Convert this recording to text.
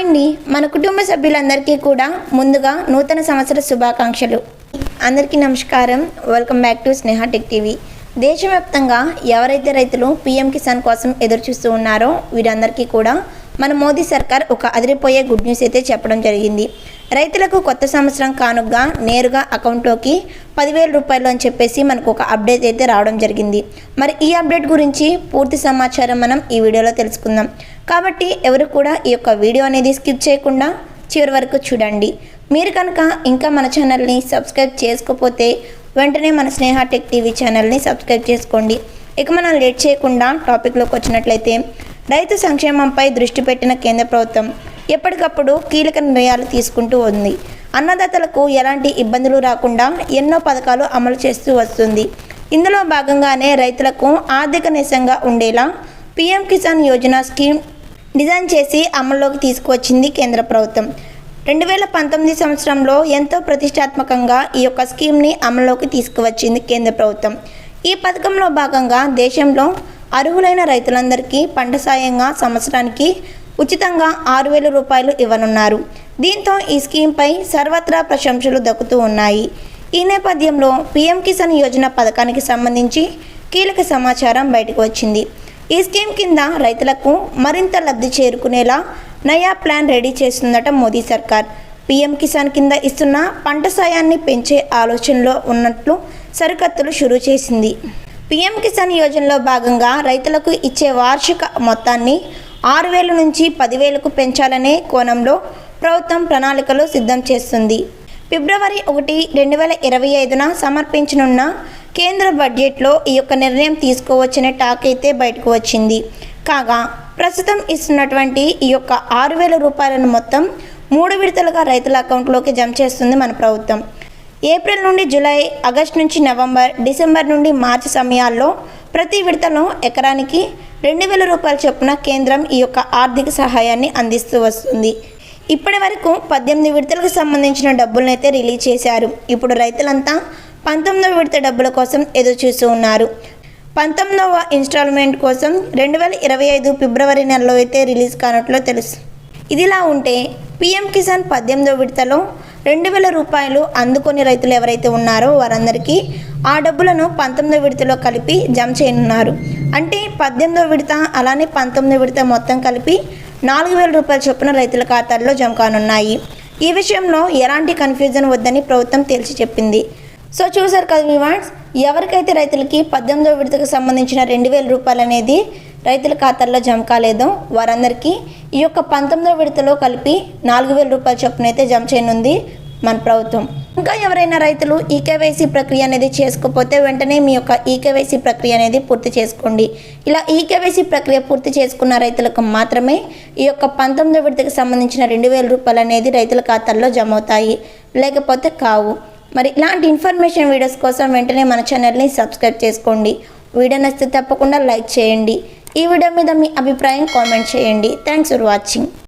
Hi అండి మన కుటుంబ సభ్యులందరికీ కూడా ముందుగా నూతన సంవత్సర శుభాకాంక్షలు. అందరికీ నమస్కారం. Welcome back to Sneha tech TV దేశవ్యాప్తంగా ఎవరైతే రైతులు పీఎం కిసాన్ కోసం ఎదురు చూస్తూ ఉన్నారో వీరందరికీ కూడా మన మోదీ సర్కార్ ఒక అదిరిపోయే గుడ్ న్యూస్ అయితే చెప్పడం జరిగింది. రైతులకు కొత్త సంవత్సరం కానుగ్గా నేరుగా అకౌంట్లోకి పదివేల రూపాయలు అని చెప్పేసి మనకు ఒక అప్డేట్ అయితే రావడం జరిగింది. మరి ఈ అప్డేట్ గురించి పూర్తి సమాచారం మనం ఈ వీడియోలో తెలుసుకుందాం. కాబట్టి ఎవరు కూడా ఈ యొక్క వీడియో అనేది స్కిప్ చేయకుండా చివరి వరకు చూడండి. మీరు కనుక ఇంకా మన ఛానల్ని సబ్స్క్రైబ్ చేసుకోకపోతే వెంటనే మన స్నేహ టెక్ టీవీ ఛానల్ని సబ్స్క్రైబ్ చేసుకోండి. ఇక మనం లేట్ చేయకుండా టాపిక్లోకి వచ్చినట్లయితే రైతు సంక్షేమంపై దృష్టి పెట్టిన కేంద్ర ప్రభుత్వం ఎప్పటికప్పుడు కీలక నిర్ణయాలు తీసుకుంటూ ఉంది. అన్నదాతలకు ఎలాంటి ఇబ్బందులు రాకుండా ఎన్నో పథకాలు అమలు చేస్తూ వస్తుంది. ఇందులో భాగంగానే రైతులకు ఆర్థిక నిశంగా ఉండేలా PM Kisan Yojana scheme design చేసి అమల్లోకి తీసుకువచ్చింది కేంద్ర ప్రభుత్వం. రెండు వేల పంతొమ్మిది సంవత్సరంలో ఎంతో ప్రతిష్టాత్మకంగా ఈ యొక్క స్కీమ్ని అమల్లోకి తీసుకువచ్చింది కేంద్ర ప్రభుత్వం. ఈ పథకంలో భాగంగా దేశంలో అర్హులైన రైతులందరికీ పంట సాయంగా సంవత్సరానికి ఉచితంగా ఆరు వేల రూపాయలు ఇవ్వనున్నారు. దీంతో ఈ స్కీమ్పై సర్వత్రా ప్రశంసలు దక్కుతూ ఉన్నాయి. ఈ నేపథ్యంలో పీఎం కిసాన్ యోజన పథకానికి సంబంధించి కీలక సమాచారం బయటకు వచ్చింది. ఈ స్కీమ్ కింద రైతులకు మరింత లబ్ధి చేరుకునేలా నయా ప్లాన్ రెడీ చేస్తుందట మోదీ సర్కార్. పీఎం కిసాన్ కింద ఇస్తున్న పంట సాయాన్ని పెంచే ఆలోచనలో ఉన్నట్లు సరికత్తులు షురూ చేసింది. పీఎం కిసాన్ యోజనలో భాగంగా రైతులకు ఇచ్చే వార్షిక మొత్తాన్ని ఆరు వేల నుంచి పదివేలకు పెంచాలనే కోణంలో ప్రభుత్వం ప్రణాళికలు సిద్ధం చేస్తుంది. ఫిబ్రవరి ఒకటి రెండు వేల ఇరవై ఐదున సమర్పించనున్న కేంద్ర బడ్జెట్లో ఈ యొక్క నిర్ణయం తీసుకోవచ్చనే టాక్ అయితే బయటకు వచ్చింది. కాగా ప్రస్తుతం ఇస్తున్నటువంటి ఈ యొక్క ఆరు వేల రూపాయలను మొత్తం మూడు విడతలుగా రైతుల అకౌంట్లోకి జమ చేస్తుంది మన ప్రభుత్వం. ఏప్రిల్ నుండి జూలై ఆగస్టు నుంచి నవంబర్ డిసెంబర్ నుండి మార్చి సమయాల్లో ప్రతి విడతలో ఎకరానికి రెండు వేల రూపాయల చొప్పున కేంద్రం ఈ యొక్క ఆర్థిక సహాయాన్ని అందిస్తూ వస్తుంది. ఇప్పటి వరకు పద్దెనిమిది విడతలకు సంబంధించిన డబ్బులనైతే అయితే రిలీజ్ చేశారు. ఇప్పుడు రైతులంతా పంతొమ్మిదవ విడత డబ్బుల కోసం ఎదురు చూస్తూ ఉన్నారు. పంతొమ్మిదవ ఇన్స్టాల్మెంట్ కోసం రెండు వేల ఇరవై ఐదు ఫిబ్రవరి నెలలో అయితే రిలీజ్ కానట్లు తెలుసు. ఇదిలా ఉంటే పీఎం కిసాన్ పద్దెనిమిదవ విడతలో రెండు వేల రూపాయలు అందుకొని రైతులు ఎవరైతే ఉన్నారో వారందరికీ ఆ డబ్బులను పంతొమ్మిదవ విడతలో కలిపి జమ చేయనున్నారు. అంటే పద్దెనిమిదో విడత అలానే పంతొమ్మిదో విడత మొత్తం కలిపి నాలుగు వేల రూపాయల చొప్పున రైతుల ఖాతాల్లో జమ కానున్నాయి. ఈ విషయంలో ఎలాంటి కన్ఫ్యూజన్ వద్దని ప్రభుత్వం తేల్చి చెప్పింది. సో చూసారు కదా వివాన్స్ ఎవరికైతే రైతులకి పద్దెనిమిదో విడతకు సంబంధించిన రెండు వేల రూపాయలు అనేది రైతుల ఖాతాల్లో జమ కాలేదో వారందరికీ ఈ యొక్క పంతొమ్మిదో విడతలో కలిపి నాలుగు వేల రూపాయల చొప్పున అయితే జమ చేయనుంది మన ప్రభుత్వం. ఇంకా ఎవరైనా రైతులు ఈకేవైసీ ప్రక్రియ అనేది చేసుకోకపోతే వెంటనే మీ యొక్క ఈకేవైసీ ప్రక్రియ అనేది పూర్తి చేసుకోండి. ఇలా ఈకేవైసీ ప్రక్రియ పూర్తి చేసుకున్న రైతులకు మాత్రమే ఈ యొక్క పంతొమ్మిదో విడతకు సంబంధించిన రెండు వేల రూపాయలు అనేది రైతుల ఖాతాల్లో జమ అవుతాయి లేకపోతే కావు. మరి ఇలాంటి ఇన్ఫర్మేషన్ వీడియోస్ కోసం వెంటనే మన ఛానల్ని సబ్స్క్రైబ్ చేసుకోండి. వీడియో నచ్చితే తప్పకుండా లైక్ చేయండి. ఈ వీడియో మీద మీ అభిప్రాయం కామెంట్ చేయండి. Thanks for watching.